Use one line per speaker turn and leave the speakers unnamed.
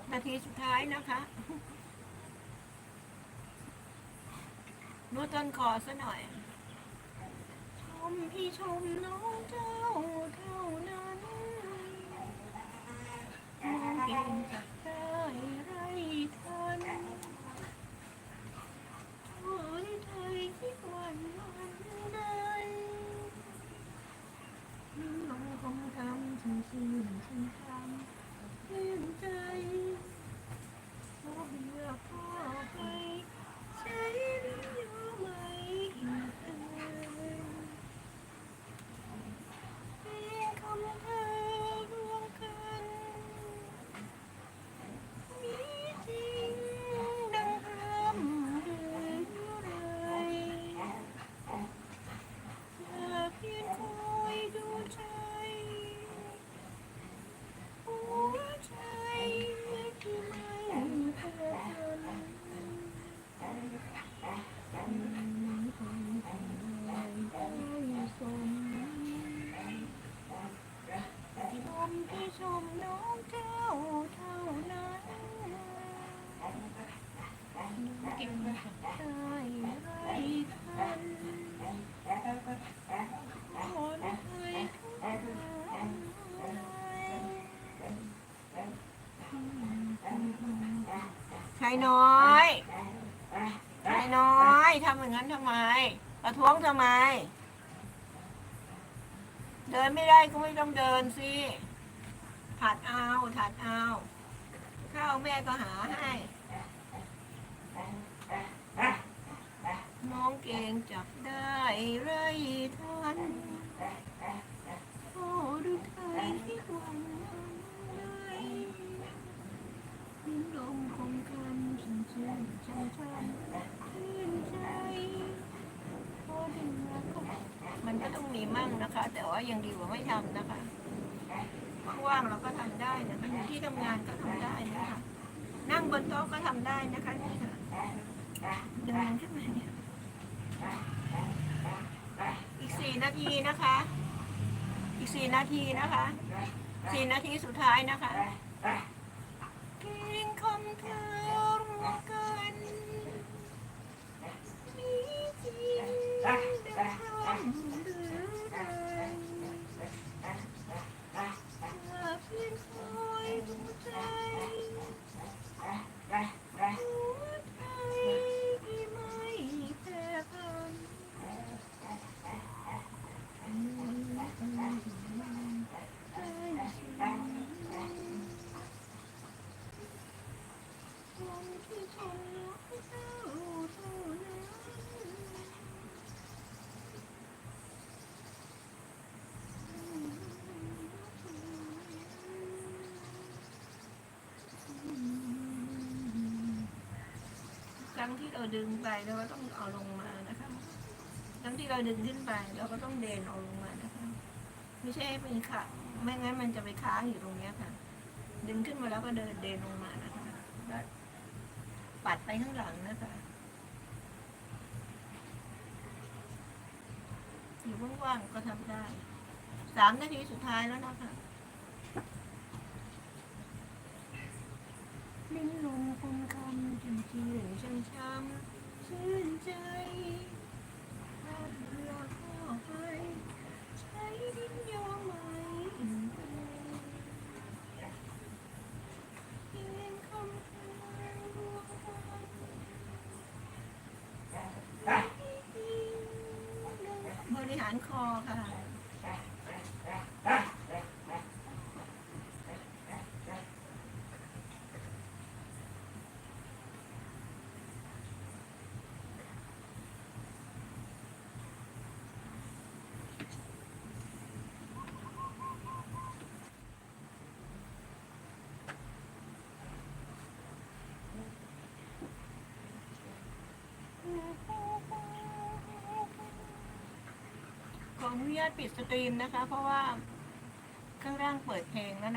กนาทีสุดท้ายนะคะนวดต้นคอซะหน่อย ชมพี่ชมน้องเจ้าเท่านั้นมองเก่งจักได้ไรทันโอ้ยไทยคิดวันวันใดยิ่งลงคงทำฉันชื่นฉันทำชื่นใจเพ ราะเบื่อพ่อ ที่ชมที่ชมน้องเจ้าเท่านั้นน้องเก่งสักได้ไรทันคนเคยทุกข์ชายน้อยชายน้อยทำอย่างนั้นทำไมประท้วงทำไม เดินไม่ได้ก็ไม่ต้องเดินสิ ถัดเอาถัดเอาข้าวแม่ก็หาให้ น้องเก่งจับได้ไรทันโอ้ดูไทยที่หวังได้ลิ้นลมคงคำฉันชื่นใจฉันชื่นใจพอดึงแล้วก็มันก็ต้องมีมั่งนะคะ แต่ว่ายังดีกว่าไม่ทำนะคะ ว่างเราก็ทำได้นะคะอยู่ที่ทำงานก็ทำได้นะคะ นั่งบนโต๊ะก็ทำได้นะคะนี่ค่ะเดินขึ้นมาเนี่ยอีกสี่นาทีนะคะ อีกสี่นาทีนะคะสี่นาทีสุดท้ายนะคะเพียงคำเธอรวมกัน ครั้งที่เราดึงไปเราก็ต้องเอาลงมานะคะครั้งที่เราดึงขึ้นไปเราก็ต้องเดนเอาลงมานะคะ ไม่ใช่ให้เป็นขาไม่งั้นมันจะไปค้างอยู่ตรงเนี้ยค่ะ ดึงขึ้นมาแล้วก็เดินเดนลงมานะคะแล้ว ปัดไปข้างหลังนะคะอยู่ว่างๆก็ทำได้ สามนาทีสุดท้ายแล้วนะคะลิ้นลมคงคำจนานคอค่ะ อนุญาตปิดสตรีมนะคะ เพราะว่าข้างล่างเปิดเพลงแล้วนะ